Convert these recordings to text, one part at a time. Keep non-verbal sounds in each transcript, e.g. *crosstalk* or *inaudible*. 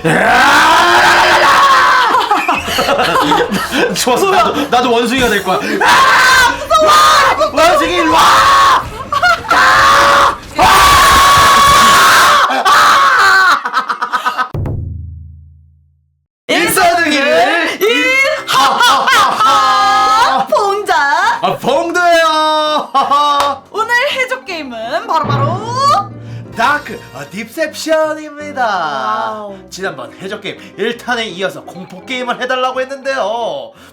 *laughs* 좋았어. 나도 나도 원숭이가 될 거야. 아! 무서워. 원숭이 일로 와. 인사드기를 아, 봉자 아 봉도예요. 오늘 해적 게임은 바로바로 다크 어, 딥셉션입니다. 와우. 지난번 해적 게임 1탄에 이어서 공포 게임을 해달라고 했는데요.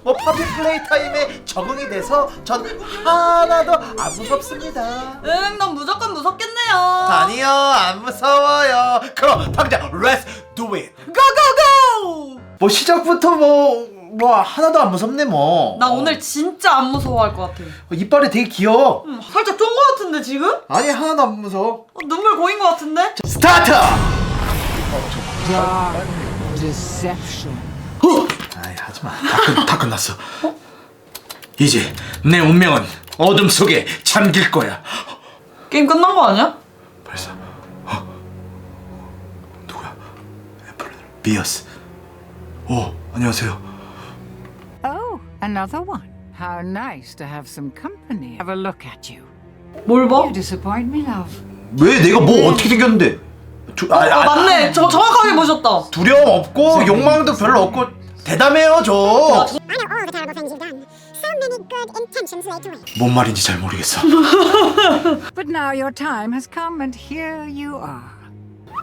뭐 파티 플레이 타임에 적응이 돼서 전 하나도 안 무섭습니다. 응, 넌 무조건 무섭겠네요. 아니요, 안 무서워요. 그럼 당장 Let's do it. 고고고! 뭐 시작부터 뭐. 뭐 하나도 안 무섭네 뭐. 나 오늘 진짜 안 무서워할 것 같아. 어, 이빨이 되게 귀여워. 음, 살짝 쫀것 같은데 지금? 아니 하나도 안 무서워. 어, 눈물 고인 것 같은데? 스타트. Deception. 아이 하지마 다, 끝, 다 끝났어 이제 내 운명은 어둠 속에 잠길 거야 게임 끝난 거 아니야? 벌써 어? 누구야 엠플 비어스 오 안녕하세요 Oh, another one. How nice to have some company. Have a look at you. 뭘 봐? You disappoint me, love. 왜 내가 뭐 어떻게 생겼는데 두, 아, 어, 맞네. 저 정확하게 보셨다. 두려움 없고 욕망도 별로 없고 대담해요 저 I know all the terrible things you've done. So many good intentions laid to rest. 뭔 말인지 잘 모르겠어 But now your time has come, and here you are.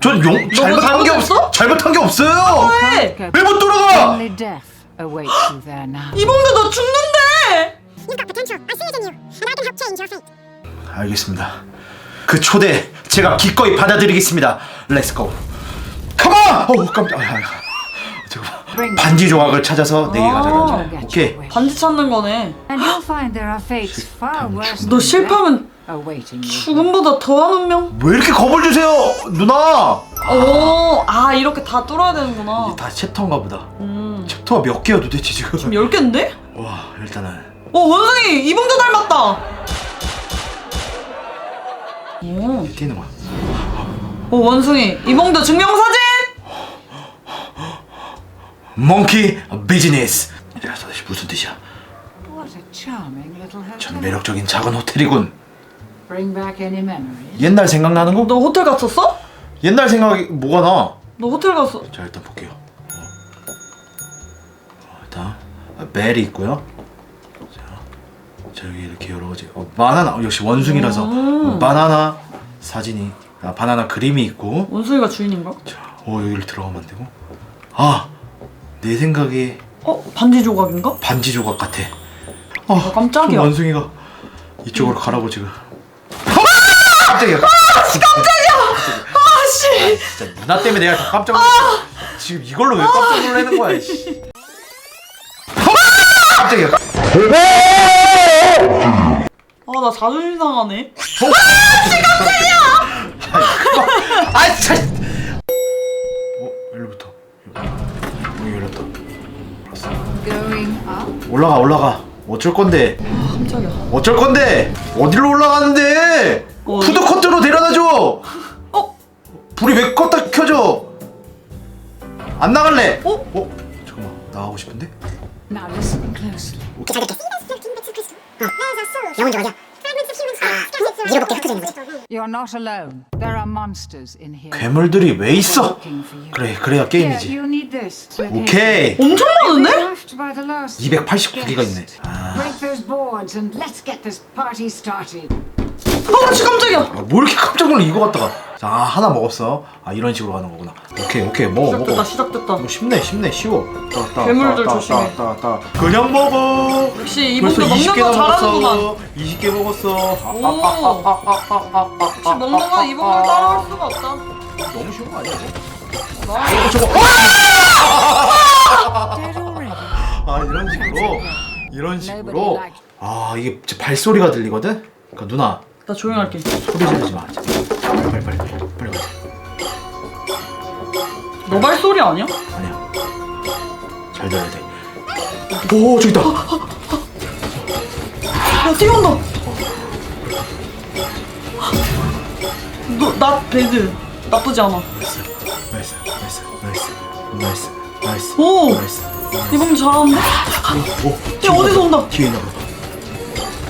전용 잘못한 게 없어 잘못했어? 잘못한 게 없어요 왜? 왜못 돌아가 Only death awaits you there now. 이봉도 너 죽는데! You've got potential. I see it in you, and I can help change your fate. 알겠습니다. 그 초대 제가 기꺼이 받아들이겠습니다. 렛츠 고. 컴온! 어우 깜짝. 아, 아, 잠깐만. 반지 조각을 찾아서 내게 가져가자. 오케이. 반지 찾는 거네. And you'll find there are fates far worse 너 than 실패하면 death awaiting you. 죽음보다 더한 운명? 왜 이렇게 겁을 주세요, 누나? 오, 아 이렇게 다 뚫어야 되는구나. 이게 다 챕터인가 보다. 음, 챕터가 몇 개야 도대체 지금? 지금 10개인데? 와 일단은 어, 원숭이 이봉도 닮았다. 오, 이렇게 있는 거야. 어, 원숭이 이봉도 증명사진! 몽키 비즈니스. 야 도대체 무슨 뜻이야? What a charming little 참 hotel. 매력적인 작은 호텔이군. Bring back any memories. 옛날 생각나는 거? 너 호텔 갔었어? 옛날 생각이 뭐가 나? 너 호텔 갔어. 자 일단 볼게요. 어. 어, 일단 아, 벨이 있고요. 자, 저기 이렇게 여러 가지. 어, 바나나 어, 역시 원숭이라서 어, 바나나 사진이 아, 바나나 그림이 있고. 원숭이가 주인인가? 자, 어 여기를 들어가면 안 되고. 아, 내 생각에 어, 반지 조각인가? 반지 조각 같아. 아, 깜짝이야. 저 원숭이가 이쪽으로 가라고 지금. 깜짝이야. 아씨! 진짜 누나 때문에 내가 다 깜짝 놀랐어. 지금 이걸로 왜 깜짝 놀라는 거야, 씨. 깜짝이야. 아, 나 자존심 상하네. 아, 진짜. 어, 열로부터. 여기 열렸다. 알았어. Going up. 올라가, 올라가. 어쩔 건데? 깜짝이야. 어쩔 건데? 어디로 올라가는데? 어, 푸드 코트로 데려다 줘. 어? 불이 왜 껐다 켜져? 안 나갈래? 어? 어? 잠깐만, 나가고 싶은데? Now listen closely. See those 13 bits of crystal? There's our souls. 영혼 조각이야. 밀어볼게, 흩어져 있는 거지. You're not alone. There are monsters in here. 괴물들이 왜 있어? 그래, 그래야 Here, 게임이지. you need this. 오케이. 엄청 많은데? Left by the last 289개가 guest. 있네. 아, Break those boards and let's get this party started. 어, 씨, 깜짝이야. 아, 뭐 이렇게 깜짝 놀라 이거 갖다가. 자, 아, 하나 먹었어. 아, 이런 식으로 가는 거구나. 오케이, 오케이, 먹어, 시작됐다, 먹어. 시작됐다. 뭐 쉽네, 쉽네, 쉬워. 따, 따, 괴물들 따, 따, 조심해. 따, 따, 따. 그냥 먹어. 역시 벌써 먹는 20개나 거 잘하는구만. 먹었어. 20개 먹었어. 오. 역시 먹는 건 이봉도 따라할 수가 없다. 너무 쉬운 거 아니야? 이거? 와. 저거. Already. 아, 이런 식으로. 이런 식으로. 아, 이게 진짜 발소리가 들리거든? 그러니까 누나, 나 조용히 할게. 소리 지르지 마. 빨리, 빨리, 빨리. 빨리 가자. 너 발소리 아니야? 아니야. 잘 들어야 돼. 오, 저기 있다. 야, 뛰어온다. 너, 나 배드. 나쁘지 않아. 나이스, 나이스, 나이스, 나이스. 나이스 나이스 오! 나이스 이봉 잘하는데? 오, 야, 어디서 온다? 뒤에 있나 봐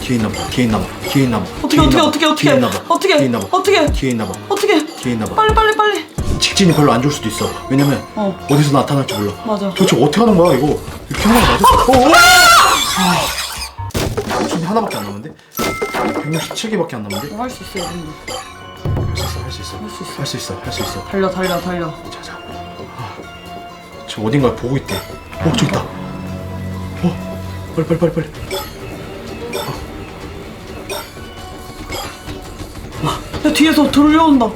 뒤에 있나 봐 뒤에 있나 봐 뒤에 있나 봐 어떻게, 어떻게, 봐, 어떻게, 뒤에 있나 봐 어떻게, 뒤에 있나 봐 어떻게? 뒤에 있나 봐 어떻게? 뒤에 있나 봐 빨리 빨리 빨리. 직진이 별로 안 좋을 수도 있어 왜냐면 어. 어. 디서 나타날지 몰라 맞아. 도대체 어떻게 하는 거야 이거 이렇게 하는 거 맞아? 어, 어! 아, 하나밖에 안 남았는데 167개밖에 안 남았는데 할 수 있어 이봉도. 할수 있어 할수 있어 할 수 있어. 할 수 있어 할 수 있어 달려 달려 달려. 자자 아, 저 어딘가에 보고 있대 어 저기 있다 어 빨리 빨리 빨리 빨리 야 뒤에서 들려온다. 어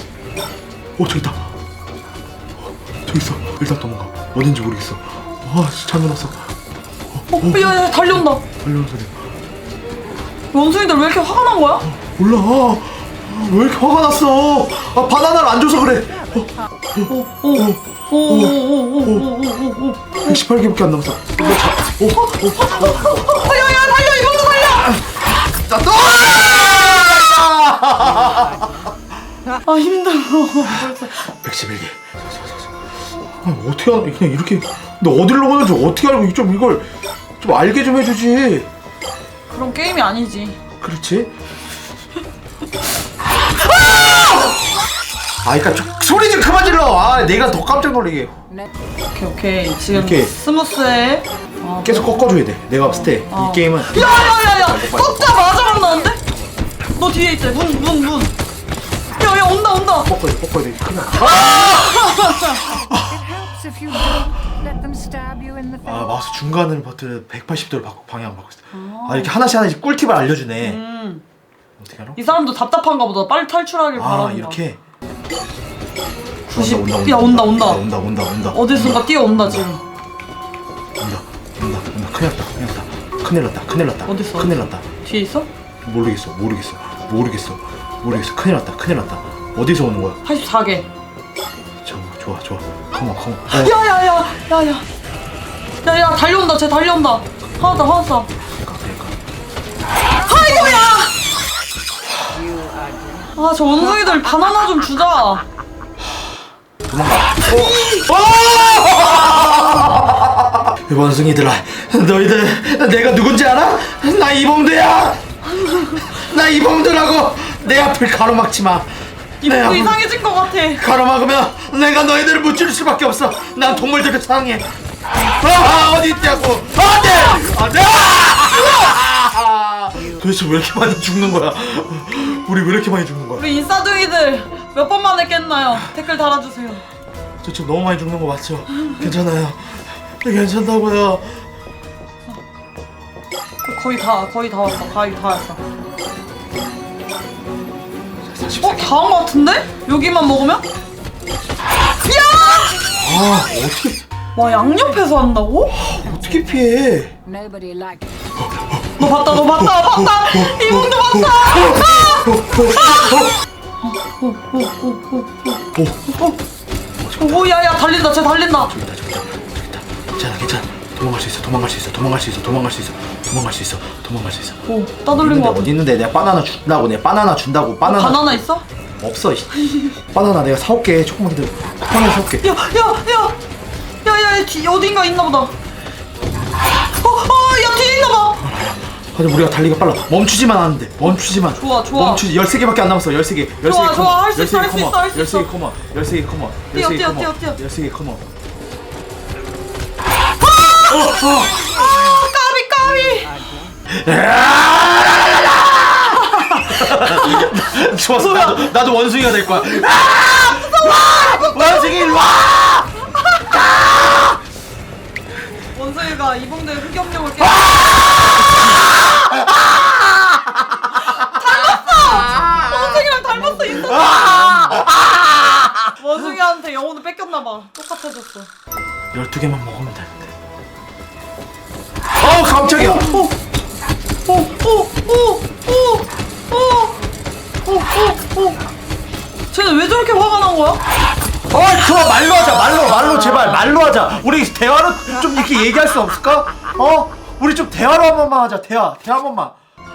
저기 있다 어, 저기 있어 일단 도망가 어딘지 모르겠어 와 잘못 왔어 어, 야 야 달려온다. 달려오는 소리 원숭이들 왜 이렇게 화가 난 거야? 몰라 아, 왜 이렇게 화가 났어 아 바나나를 안 줘서 그래 어, 오오오 오 오 오 오 오 오. 118개밖에 안 남았어 어, 자, 오, 오, 오, 야야 달려 이봉도 달려. 자, 또! 아 힘들어. 벌써. 111개 아, 어떻게 하는 그냥 이렇게 너 어디로 가는지 어떻게 알고 좀 이걸 좀 알게 좀 해주지 그런 게임이 아니지. 그렇지? 아, 그니까 좀 소리 좀 그만 질러. 아, 내가 더 깜짝 놀라게. 오케이 오케이 지금 이렇게. 스무스해. 아, 계속 꺾어줘야 돼. 내가 봤을 때 이 어. 게임은 야야야야 꺾자마자 만나는데? 너 뒤에 있대 문문 문. 야 야 온다 온다. you in the face. 아, 마우스 중간을 버튼을 180도로 바꾸, 방향 바꾸고 있어. 아, 이렇게 하나씩 하나씩 꿀팁을 알려주네. 음. 어떻게 알아? 이 사람도 답답한가 보다. 빨리 탈출하길 아, 바란다. 이렇게. 90. 야 온다 온다. 온다, 온다, 온다. 어디선가 뛰어온다 지금. 온다, 온다, 온다. 큰일 났다, 큰일 났다. 큰일 났다, 큰일 났다. 어딨어? 큰일 났다. 뒤에 있어? 모르겠어, 모르겠어, 모르겠어, 모르겠어. 큰일 났다, 큰일 났다. 어디서 오는 거야? 84개. 잠깐, 좋아, 좋아. 컴온, 컴온. 어, 야야야 야야. 야야 달려온다. 쟤 달려온다. 화났다 화났어. 그러니까, 그러니까. 아이고야. 아 저 원숭이들 바나나 좀 주자. 도망가. 어! 어! *laughs* 원숭이들아, 너희들 내가 누군지 알아? 나 이봉두야. 나 이봉두라고. 내 앞을 가로막지 마. 내 앞을 이상해진 것 같아. 가로막으면 내가 너희들을 무찌를 수밖에 없어. 난 동물들을 사랑해. 아, 어디 있냐고. 안돼, 안돼. 도대체 왜 이렇게 많이 죽는 거야? 우리 왜 이렇게 많이 죽는 거야? 우리 인싸둥이들 몇 번 만에 깼나요? 댓글 달아주세요. 저 지금 너무 많이 죽는 거 맞죠? 괜찮아요. 괜찮다고요. 거의 다 거의 다 왔어. 거의 다 왔어. 44개. 어? 다한 것 같은데? 여기만 먹으면? 야! 아 어떻게 와 양옆에서 한다고? 어떻게 피해? Nobody likes 너 봤다 너 봤다 봤다 이봉도 봤다 오야야 달린다 쟤 달린다 저기 있다 저기 있다 저기 있다. 괜찮아 괜찮아. 도망갈 수 있어 도망갈 수 있어 도망갈 수 있어 도망갈 수 있어 도망갈 수 있어 도망갈 수 있어. 오 있는데 것 같아 어디 있는데 내가 바나나 준다고 내가 바나나 준다고 바나나 바나나 있어? 없어. 이 바나나 내가 사올게 조금만 기다려. 쿠팡에 사올게. 야 야 야 야 야 뒤 어딘가 있나 보다 어 어 야 뒤에 있나 봐 하여튼 우리가 달리가 빨라. 멈추지만 않는데. 멈추지만. 좋아, 좋아. 멈추지. 13개밖에 안 남았어. 13개. 13개 좋아. 좋아. 할수 있어, 할수 13개 있어, 할수 있어. 13개 컴온. 13개 컴온. 뛰어, 13개 뛰어. 뛰어, 뛰어. 13개 컴온. 아 까비 까비 좋았어. 나도, 나도 원숭이가 될 거야. 아! 무서워! 원숭이 일로 와! 원숭이가 이봉대 흑염룡을 깨 닮았어! 원숭이랑 닮았어 있어 원숭이한테 영혼을 뺏겼나 봐 똑같아졌어 12개만 먹으면 되는데. 어, 깜짝이야. 오오오오오오오오오 쟤는 왜 저렇게 화가 난 거야? 어, 그만 말로 하자. 말로, 말로 제발 말로 하자. 우리 대화로 좀 이렇게 얘기할 수 없을까? 어? 우리 좀 대화로 한 번만 하자. 대화, 대화 한 번만.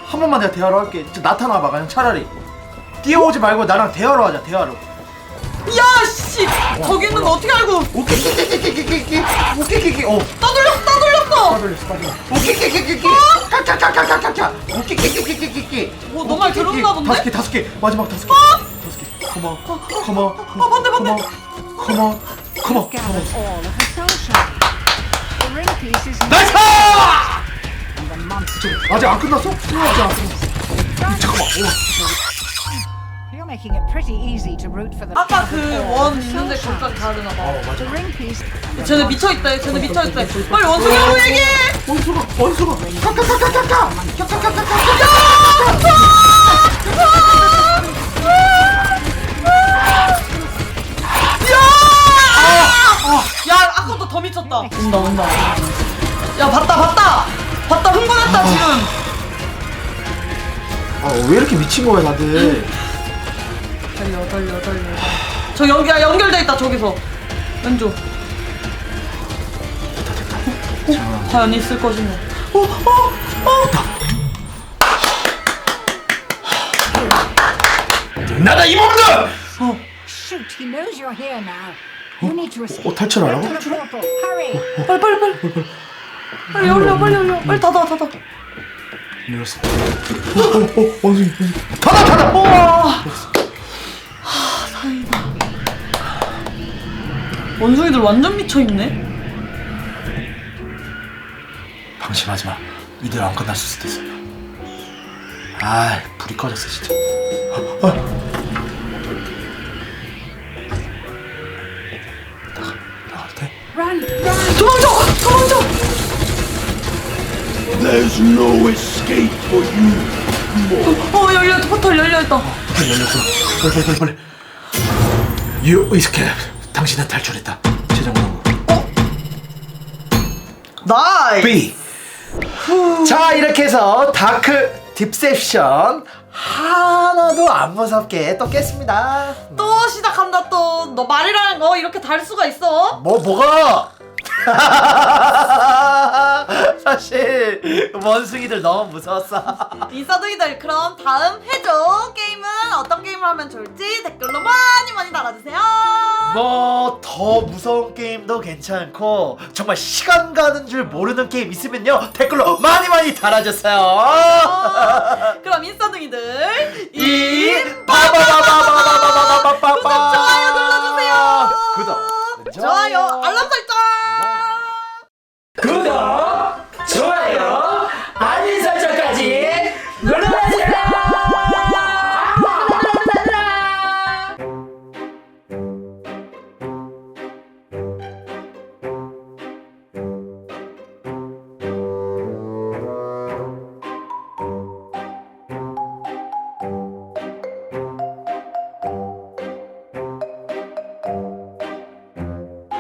한 번만 내가 대화로 할게. 좀 나타나봐, 그냥 차라리. 뛰어오지 말고 나랑 대화로 하자. 대화로. 야씨 저기 있는 거 어떻게 알고 오케이키키키키키키 오케이키키 어 따돌렸어 따돌렸어 빠돌렸어 빠돌렸어 오케이키키키키 까까까까까까까 오케이키키키키키키 어, 너말 들었나 본데? 다섯 개 다섯 개 마지막 다섯 개 다섯 개 컴온 컴온 어, 반대, 반대. 컴온 컴온 Gathered all of the soul shards. The ring piece is 나이스 and the monster. 아직 안 끝났어? 아직 안 끝났어 잠깐만 우와. You're making it pretty easy to root for the. 아까 그 원 있는데 가야 되나 봐. 어 맞아. The ring piece. 쟤네 미쳐있다 쟤네 미쳐있다. 빨리 원숭이라고 얘기해! 원수가 원수가 까까까까까까 야! 아까부터 더 미쳤다. 온다 온다. 야 봤다 봤다! 봤다 흥분했다 지금. 아왜 이렇게 미친 거야 다들 달려 달려 저 여기 야 연결돼 있다 저기서 왼쪽 어, 과연 있을 것인가 어, 어, 어. 나다 이 몸들 Shoot! He knows you're here now. You need to escape. 어 to the portal. Hurry! 빨리 빨리 빨리 빨리 열려 빨리 열려 빨리 닫아 닫아 열었어 어, 어, 어, 원숭이 닫아 닫아 우와 하 다행이다 원숭이들 완전 미쳐있네. 방심하지 마. 이대로 안 끝났을 수도 있어. 아 불이 꺼졌어 진짜. 어, 어. 나가? Run! Run! 도망쳐 도망쳐! There's no escape for you. 어 열려있다. 포털 열려있다. 빨리 열렸어 빨리 빨리 빨리 빨리. You escape 당신은 탈출했다. 최종으로 나이 B. 자 이렇게 해서 다크 딥셉션 하나도 안 무섭게 또 깼습니다. 또 시작한다 또. 너 말이라는 거 이렇게 달 수가 있어? 뭐 뭐가? *laughs* 사실 원숭이들 너무 무서웠어. 인싸둥이들 그럼 다음 해줘 게임은 어떤 게임을 하면 좋을지 댓글로 많이 많이 달아주세요 뭐 더 무서운 게임도 괜찮고 정말 시간 가는 줄 모르는 게임 있으면요 댓글로 많이 많이 달아주세요. 어, 그럼 인싸둥이들 이 바바바바바바바바바바 좋아요 눌러주세요. 구독 좋아요 알람 설정. 구독.